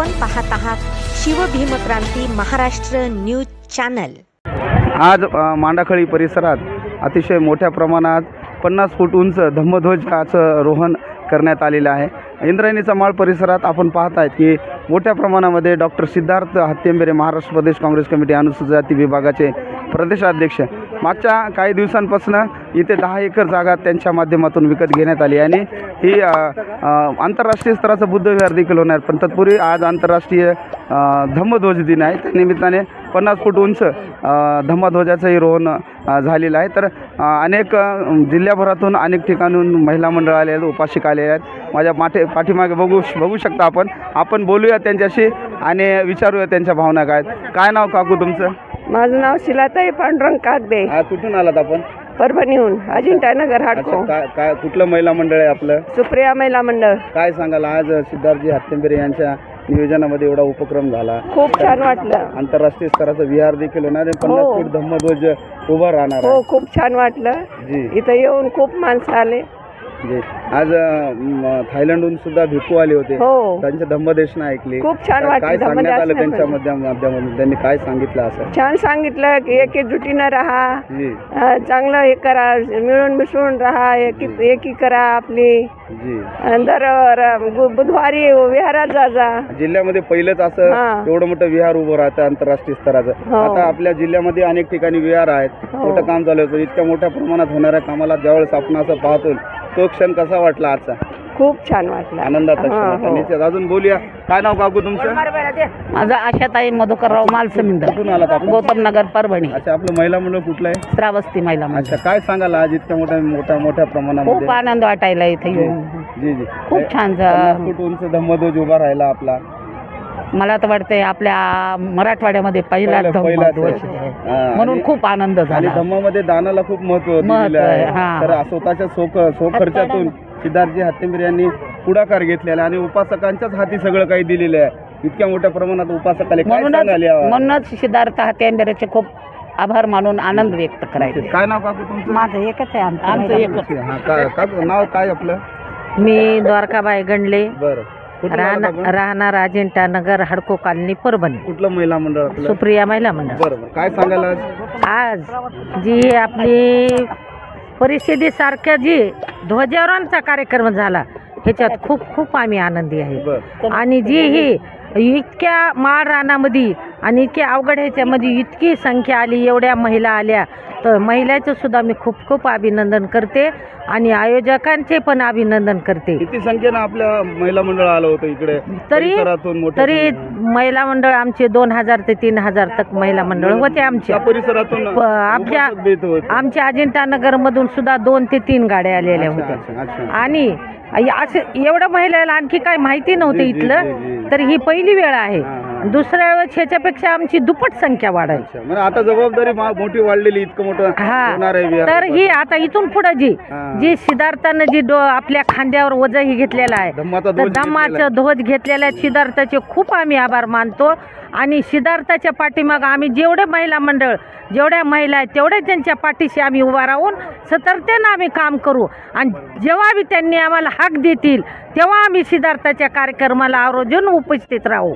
आपण पाहत आहात शिवभीमक्रांती महाराष्ट्र न्यूज चॅनल. आज मांडाखळी परिसरात अतिशय मोठ्या प्रमाणात पन्नास फूट उंच धम्मध्वजाचं रोहन करण्यात आलेलं आहे. इंद्रायणीचा माळ परिसरात आपण पाहत आहेत की मोठ्या प्रमाणामध्ये डॉक्टर सिद्धार्थ हत्यंबेरे महाराष्ट्र प्रदेश काँग्रेस कमिटी अनुसूचित जाती विभागाचे प्रदेशाध्यक्ष मागच्या काही दिवसांपासून इथे दहा एकर जागा त्यांच्या माध्यमातून विकत घेण्यात आली आणि ही आंतरराष्ट्रीय स्तराचं बुद्धविहार देखील होणार. पण तत्पूर्वी आज आंतरराष्ट्रीय धम्मध्वज दिन आहे. त्या निमित्ताने पन्नास फूट उंच धम्मध्वजाचंही रोहन झालेलं आहे. तर अनेक जिल्ह्याभरातून अनेक ठिकाणून महिला मंडळ आले आहेत उपासिक आले आहेत. माझ्या पाठी पाठीमागे बघू बघू शकता आपण. आपण बोलूया त्यांच्याशी आणि विचारूया त्यांच्या भावना काय. काय नाव काकू तुमचं? माझं नाव शिलाताई पांडुरंग कागदे. कुठून आलात आपण? परभणीहून अजिंठानगर हाडको काय कुठलं महिला मंडळ आहे आपलं? सुप्रिया महिला मंडळ. काय सांगाल आज सिद्धार्थजी हत्तेंबेरे यांच्या नियोजनामध्ये एवढा उपक्रम झाला. खूप छान वाटलं. आंतरराष्ट्रीय स्तराचा विहार देखील होणार आहे पन्नास हो. फूट धम्मध्वज उभा राहणार हो खूप छान वाटलं. जी. इथं येऊन खूप माणसं आले. आज अ, म, थायलंडहून सुद्धा भिक्खू आले होते. हो. त्यांच्या धम्मदेशना ऐकली. खूप छान काय- वाटलं सांगण्यात आलं त्यांच्या. माध्यम- माध्यमातून त्यांनी काय सांगितलं असं? छान सांगितलं की एकजुटीनं राहा. जी. अं, चांगलं हे करा. मिळून मिसळून राहा. एकी एकी करा आपली. जी. अन् दर र- बु- बुधवारी विहारात जा जा. जिल्ह्यामध्ये पहिलंच असं. एवढं मोठं विहार उभं राहतं आंतरराष्ट्रीय स्तराचं. हो. आता आपल्या जिल्ह्यामध्ये अनेक ठिकाणी विहार आहेत. हो. मोठं काम चालू होतं इतक्या मोठ्या प्रमाणात होणाऱ्या कामाला ज्यावेळेस आपण असं पाहतो तो क्षण कसा वाटला आजचा? खूप छान वाटलं. आनंदाचा क्षण हा, होता. हो. निश्चित अजून बोलूया. काय नाव काकू तुमचं? माझं आशाताई मधुकरराव मालसमिंद. कुठून आलात आपण? गौतम नगर परभणी. अच्छा आपलं महिला मंडळ कुठलं आहे? श्रावस्ती महिला मंडळ. अच्छा काय सांगाल आज इतक्या मोठ्या मोठ्या मोठ्या प्रमाणामध्ये? खूप आनंद वाटायला इथे जी येऊन. जी जी खूप छान पन्नास फूट उंच धम्मध्वज उभा राहिला आपला. मला तर वाटतंय आपल्या मराठवाड्यामध्ये पहिला पहिला-. धम्मध्वज म्हणून खूप आनंद आणि झाला. धम्मामध्ये दानाला खूप महत्त्व महत्त्व दिलेलं आहे, आहे. हा. तर स्वतःच्या सोख खर्चातून सिद्धार्थजी हत्तेंबरे यांनी पुढाकार घेतलेला आणि उपासकांच्याच हाती सगळं काही दिलेलं आहे. इतक्या मोठ्या प्रमाणात उपासकाले काय म्हणूनच सांगाल यावर? म्हणूनच सिद्धार्थ हातेंबेरेचे खूप आभार मानून आनंद व्यक्त करायचे. काय नाव काकू तुमचं? माझं एकच आहे आमचं. एकच. हा का नाव काय आपलं? मी द्वारकाबाई गंडले. बरं. राहणार? राहणार अजिंठा नगर हडको कॉलनी परभणी. कुठलं महिला मंडळ आपलं? सुप्रिया महिला मंडळ. काय सांगाल आज? आज जी आपली परिस्थितीसारख्या जी ध्वजारोहणचा कार्यक्रम झाला ह्याच्यात खूप खूप आम्ही आनंदी आहे. बरं. आणि जी ही इतक्या माळ रानामध्ये आणि इतक्या अवघड ह्याच्यामध्ये इतकी संख्या आली एवढ्या महिला आल्या तर महिलाचं सुद्धा मी खूप खूप अभिनंदन करते आणि आयोजकांचे पण अभिनंदन करते किती संख्येनं आपल्या महिला मंडळ आलं होतं इकडे तरी- तरी. महिला मंडळ आमचे दोन हजार ते तीन हजार तक महिला मंडळ होते आमचे परिसरातून आमच्या. आमच्या अजिंठा नगर मधून सुद्धा दोन ते तीन गाड्या आलेल्या होत्या. आणि असं एवढं महिलाला आणखी काय माहिती नव्हतं इथलं. तर ही पहिली वेळ आहे. दुसऱ्या वेळेस ह्याच्यापेक्षा आमची दुप्पट संख्या वाढेल. म्हणजे आता जबाबदारी मोठी वाढलेली इतकं मोठं हा. तर ही आता इथून पुढे जी. जी सिद्धार्थानं जी डो आपल्या खांद्यावर वजही घेतलेला आहे. तर ध्वज धम्माचं ध्वज घेतलेल्या सिद्धार्थाचे खूप आम्ही आभार मानतो. आणि सिद्धार्थाच्या पाठीमागं आम्ही जेवढे महिला मंडळ जेवढ्या महिला आहेत तेवढे त्यांच्या पाठीशी आम्ही उभा राहून सतर्कतेनं आम्ही काम करू. आणि जेव्हा बी त्यांनी आम्हाला हाक देतील तेव्हा आम्ही सिद्धार्थाच्या कार्यक्रमाला आवर्जून उपस्थित राहू.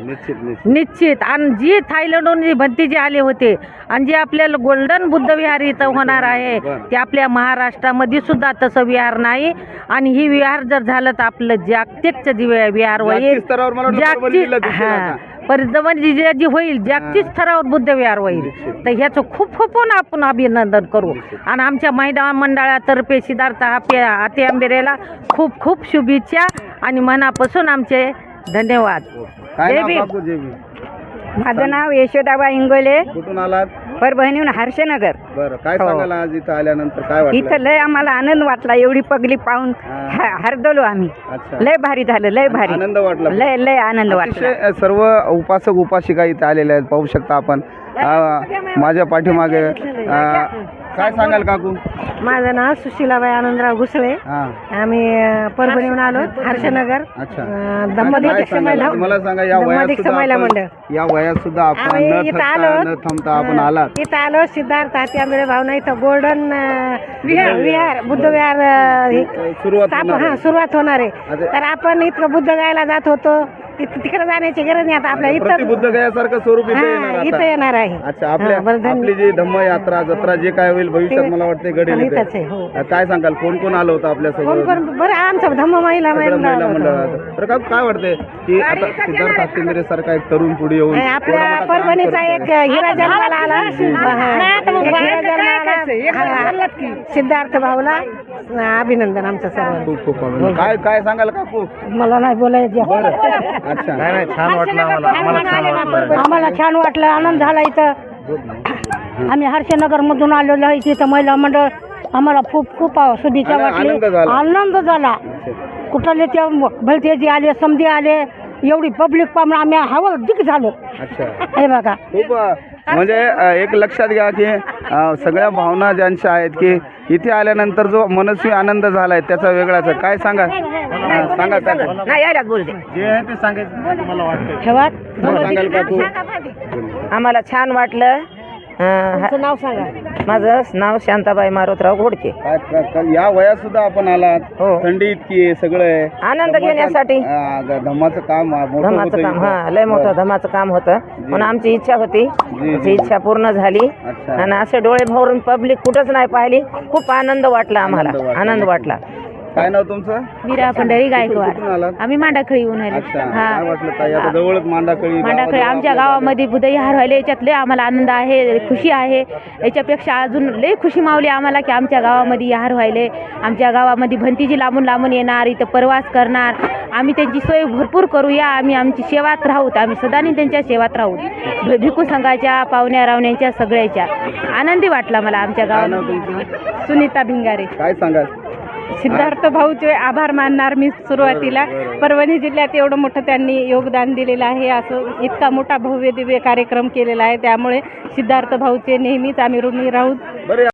निश्चित आणि जी थायलंडहून जी भंतीजी आले होते आणि जे आपल्याला गोल्डन बुद्ध विहार इथं होणार आहे. ते आपल्या महाराष्ट्रामध्ये सुद्धा तसं विहार नाही. आणि ही विहार जर झालं तर आपलं जागतिकचं जे विहार होईल. जागतिक हा आता. परभणी जी जी होईल जागतिक हा. स्तरावर बुद्ध विहार होईल. तर ह्याचं खूप खूप आपण अभिनंदन करू. आणि आमच्या महिला मंडळातर्फे सिद्धार्थ हापे हाते आंबेरेला खूप खूप शुभेच्छा आणि मनापासून आमचे धन्यवाद जय भीम? माझं नाव यशोदाबा इंगोले कुठून आलात परभणीहून हर्षनगर. बरं काय हो. सांगाल आज इथं आल्यानंतर? काय इथं लय आम्हाला आनंद वाटला एवढी पगली पाहून हा. ह- हरदलो आम्ही. अच्छा. लय भारी झालं लय भारी. आनंद वाटला लय लय आनंद वाटला. अतिशय सर्व उपासक उपासिका इथे आलेल्या आहेत पाहू शकता आपण. माझ्या पाठीमागे काय सांगाल काकू? माझं नाव सुशीलाबाई आनंदराव घुसळे. हा. आम्ही अ, परभणीहून आलो हर्षनगर. अच्छा. अ, काय दंपती सांगाल? मला सांगा या वयात दंपती सुद्धा महिला आपण- मंडळ. या वयात सुद्धा आपण आम्ही न इथं थकता आलो. न थांबता आपण आलात. इथं आलो सिद्धार्थ हाती आंबेडे भावना इथं गोल्डन विहार. विहार बुद्ध विहार अ, हे सुरुवात स्थाप- होणार हा आहे. सुरुवात होणार आहे. आता- तर आपण इतकं बुद्ध गायला जात होतो. तिकडे जाण्याची गरज नाही आता आपल्या इथं प्रतिबुद्ध गयासारखं स्वरूप इथे येणार हा, इथं आता येणार आहे. अच्छा आपल्या हा, आपली जी धम्म यात्रा जत्रा जे काय होईल भविष्यात मला वाटते घडेल इथे. इथंच आहे, हो. काय सांगाल? कोण कोण आलं होतं आपल्या कोण सोबत? कोण? बरं आमचं धम्म महिला महिला मंडळात तर का काय वाटते की आता सिद्धार्थ हातीमेरे सारखा एक तरुण पुढे येऊन एवढा आपल्या मोठा काम परभणीचा करतोय. एक हिरा जन्माला आला हा, एक हिरा सिद्धार्थ भाऊला अभिनंदन आमचं सर्व. खूप खूप अभिनंदन. काय काय सांगाल काकू मला नाही बोलायचं. अच्छा. नाही नाही छान वाटलं आम्हाला. आम्हाला छान वाटलं. आम्हाला छान वाटलं. आनंद झाला इथं. आम्ही हर्षनगर मधून आलेलो आहे इथं. महिला मंडळ आम्हाला खूप खूप शुभेच्छा आनंद- वाटली. आनंद झाला. आनंद झाला. कुठले ते भलतेजी आले समधी आले. एवढी पब्लिक पाहून आम्ही हवं दिक झालो. अच्छा. हे बघा. खूप अ, म्हणजे अ, एक लक्षात घ्या की अ, सगळ्या भावना ज्यांच्या आहेत की इथे आल्यानंतर जो मनस्वी आनंद झालाय त्याचा वेगळाच आहे. काय सांगा? सांगा काय? नाही यायलाच बोलते जे आहे ते सांगायचं मला वाटतं ठेवा. सांगाल आम्हाला छान वाटलं. तुमचं नाव सांगा माझं नाव शांताबाई मारुतराव घोडके काय- काय- काय- या वयात सुद्धा आपण आलात हो. थंडी इतकी आहे सगळं आहे आनंद धम्माचं- घेण्यासाठी. हा, ग- धम्माचं काम हा, मोठं धमाचं होतं काम इथं. हा लय मोठं. धमाचं काम होतं म्हणून आमची इच्छा होती जी. ती इच्छा पूर्ण झाली अच्छा. आणि असे डोळे भरून पब्लिक कुठंच नाही पाहिली खूप आनंद वाटला आम्हाला आनंद वाटला. आनंद वाटला काय नाव तुमचं? मीरा पंढरी गायकवाड. कुठून आलात? आम्ही मांडाखळी येऊन आले. अच्छा. काय वाटलं ताई? आता जवळच मांडाकळी मांडाखळी आमच्या गावामध्ये. बुधई हार व्हायला याच्यात लय आम्हाला आनंद आहे खुशी आहे. याच्यापेक्षा अजून लय खुशी मावली आम्हाला की आमच्या गावामध्ये हार व्हायले आमच्या गावामध्ये भंतीजी लांबून लांबून येणार इथं प्रवास करणार. आम्ही त्यांची सोय भरपूर करूया. आम्ही आमची सेवात राहूत आम्ही सदानी त्यांच्या सेवात राहूत भ- भिकू संघाच्या पाहुण्या रावण्यांच्या सगळ्याच्या. आनंदी वाटला मला आमच्या काय नाव तुमचं? सुनीता भिंगारे. काय सांगाल? सिद्धार्थ भाऊचे आभार मानणार मी सुरुवातीला. परभणी जिल्ह्यात एवढं मोठं त्यांनी योगदान दिलेलं आहे. असं इतका मोठा भव्य दिव्य कार्यक्रम केलेला आहे. त्यामुळे सिद्धार्थ भाऊचे नेहमीच आम्ही ऋणी राहू.